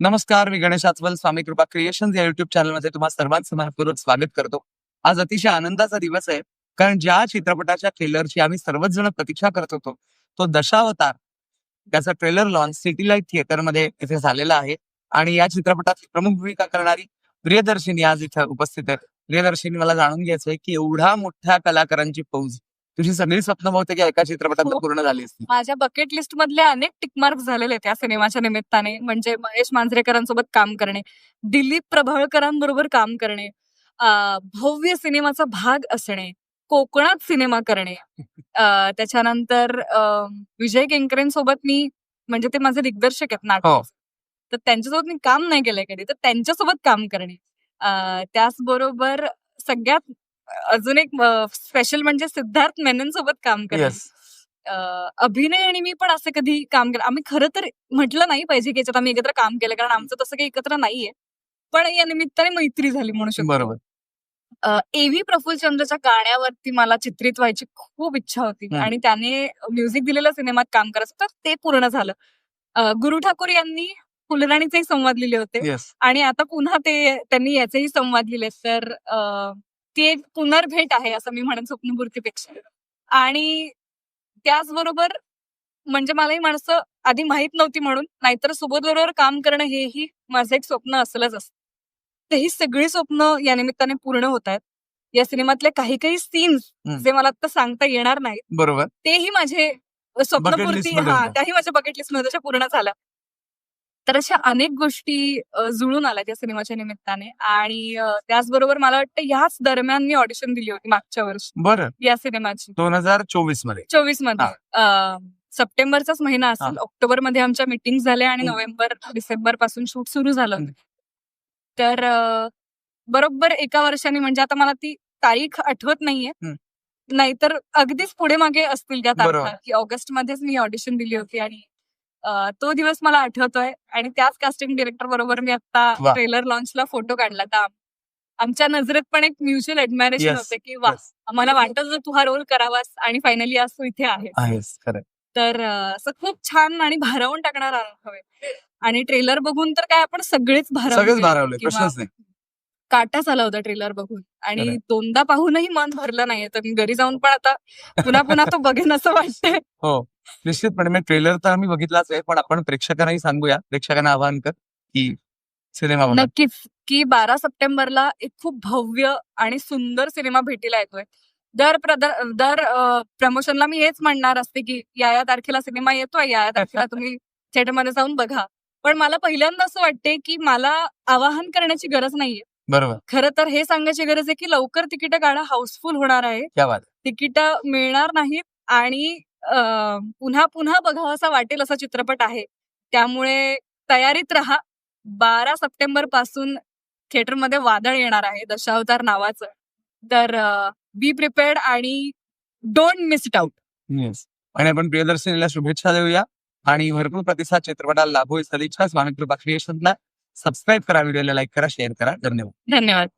नमस्कार मी गणेश आचवल स्वामी कृपा क्रिएशन या युट्यूब चॅनलमध्ये तुम्हा सर्वांचं मनपूर्वक स्वागत करतो. आज अतिशय आनंदाचा दिवस आहे कारण ज्या चित्रपटाच्या ट्रेलरची आम्ही सर्वच जण प्रतीक्षा करत होतो तो दशावतार त्याचा ट्रेलर लॉन्च सिटी लाइट थिएटरमध्ये इथे झालेला आहे. आणि या चित्रपटात प्रमुख भूमिका करणारी प्रियदर्शिनी आज इथं उपस्थित आहे प्रियदर्शिनी मला जाणून घ्यायचंय की एवढा मोठ्या कलाकारांची फौज तुझी सगळी स्वप्न बहुतेक एका चित्रपटात हो. पूर्ण झाली असती माझ्या बकेट लिस्ट मधले अनेक टिकमार्क झालेले आहेत या सिनेमाच्या निमित्ताने. म्हणजे महेश मांजरेकरांसोबत काम करणे दिलीप प्रभावळकरांबरोबर काम करणे भव्य सिनेमाचा भाग असणे कोकणात सिनेमा करणे. त्याच्यानंतर विजय केंकरेंसोबत मी म्हणजे ते माझे दिग्दर्शक आहेत हो. नाटक तर त्यांच्यासोबत मी काम नाही केलंय कधी तर त्यांच्यासोबत काम करणे. त्याचबरोबर सगळ्यात अजून एक स्पेशल म्हणजे सिद्धार्थ मेनन सोबत काम येस अं, अभिनय आणि मी पण असं कधी काम केलं आम्ही खरं तर म्हटलं नाही पाहिजे की याच्यात आम्ही एकत्र काम केलं कारण आमचं तसं काही एकत्र नाहीये. पण या निमित्ताने मैत्री झाली म्हणू शकतो. बरोबर. एव्ही प्रफुल्लचंद्रच्या गाण्यावरती मला चित्रित व्हायची खूप इच्छा होती. आणि त्याने म्युझिक दिलेल्या सिनेमात काम करायचं तर ते पूर्ण झालं. गुरु ठाकूर यांनी फुलराणीचेही संवाद लिहिले होते आणि आता पुन्हा ते त्यांनी याचेही संवाद लिहिले. तर ती एक पुनर्भेट आहे असं मी म्हणेन स्वप्नपूर्तीपेक्षा. आणि त्याचबरोबर म्हणजे मला ही माणसं आधी माहीत नव्हती म्हणून नाहीतर सुबोध बरोबर काम करणं हेही माझं एक स्वप्न असलंच असतं. तर ही सगळी स्वप्न या निमित्ताने पूर्ण होत आहेत. या सिनेमातले काही काही सीन्स. जे मला आता सांगता येणार नाहीत बरोबर. तेही माझे स्वप्नपूर्ती हा. त्याही माझ्या बकेट लिस्टमध्ये पूर्ण झाल्या. तर अशा अनेक गोष्टी जुळून आल्या त्या सिनेमाच्या निमित्ताने. आणि त्याचबरोबर मला वाटतं ह्याच दरम्यान मी ऑडिशन दिली होती मागच्या वर्षी. बरं. या सिनेमाची. दोन हजार चोवीसमध्ये चोवीसमध्ये सप्टेंबरचाच महिना असेल. ऑक्टोबरमध्ये आमच्या मीटिंग झाल्या आणि. नोव्हेंबर डिसेंबरपासून शूट सुरू झालं तर बरोबर एका वर्षाने म्हणजे आता मला ती तारीख आठवत नाहीये. नाहीतर अगदीच पुढे मागे असतील त्या तारखा. की ऑगस्ट मध्येच मी ऑडिशन दिली होती आणि तो दिवस मला आठवतोय. आणि त्याच कास्टिंग डिरेक्टर बरोबर मी आता. ट्रेलर लॉन्चला फोटो काढला तर आम- आमच्या नजरेत पण एक म्युच्युअल ऍडमायरेशन. होते की वा. मला वाटत होतं तू हा रोल करावास आणि फायनली आज तू इथे आहे तर असं खूप छान आणि भारावून टाकणार आहे आणि ट्रेलर बघून तर काय आपण सगळेच भारावले काटाच आला होता ट्रेलर बघून. आणि. दोनदा पाहूनही मन भरलं नाहीये. तर मी घरी जाऊन पण आता पुन्हा पुन्हा तो बघेन असं वाटतंय. हो. निश्चितपणे म्हणजे ट्रेलर तर आम्ही बघितलाच आहे पण आपण प्रेक्षकांनाही सांगूया. प्रेक्षकांना आवाहन कर की सिनेमा नक्कीच की बारा सप्टेंबरला एक खूप भव्य आणि सुंदर सिनेमा भेटीला येतोय. दर दर प्रमोशनला मी हेच म्हणणार असते की या या तारखेला सिनेमा येतोय या या तारखेला तुम्ही थिएटरमध्ये जाऊन बघा. पण मला पहिल्यांदा असं वाटते की मला आवाहन करण्याची गरज नाहीये. बरोबर. खरं तर हे सांगायची गरज आहे की लवकर तिकीट काढा हाऊसफुल होणार आहे. तिकीट मिळणार नाहीत आणि पुन्हा पुन्हा बघावा असा वाटेल असा चित्रपट आहे. त्यामुळे तयारीत राहा. बारा सप्टेंबरपासून थिएटरमध्ये वादळ येणार आहे दशावतार नावाचं. तर बी प्रिपेअर्ड आणि don't miss it out yes आणि आपण प्रियदर्शनीला शुभेच्छा देऊया. आणि भरपूर प्रतिसाद चित्रपटाला लाभो. सदिच्छा स्वामी कृपा क्रिएशनला सबस्क्राईब करा व्हिडिओला लाईक करा शेअर करा. धन्यवाद. धन्यवाद.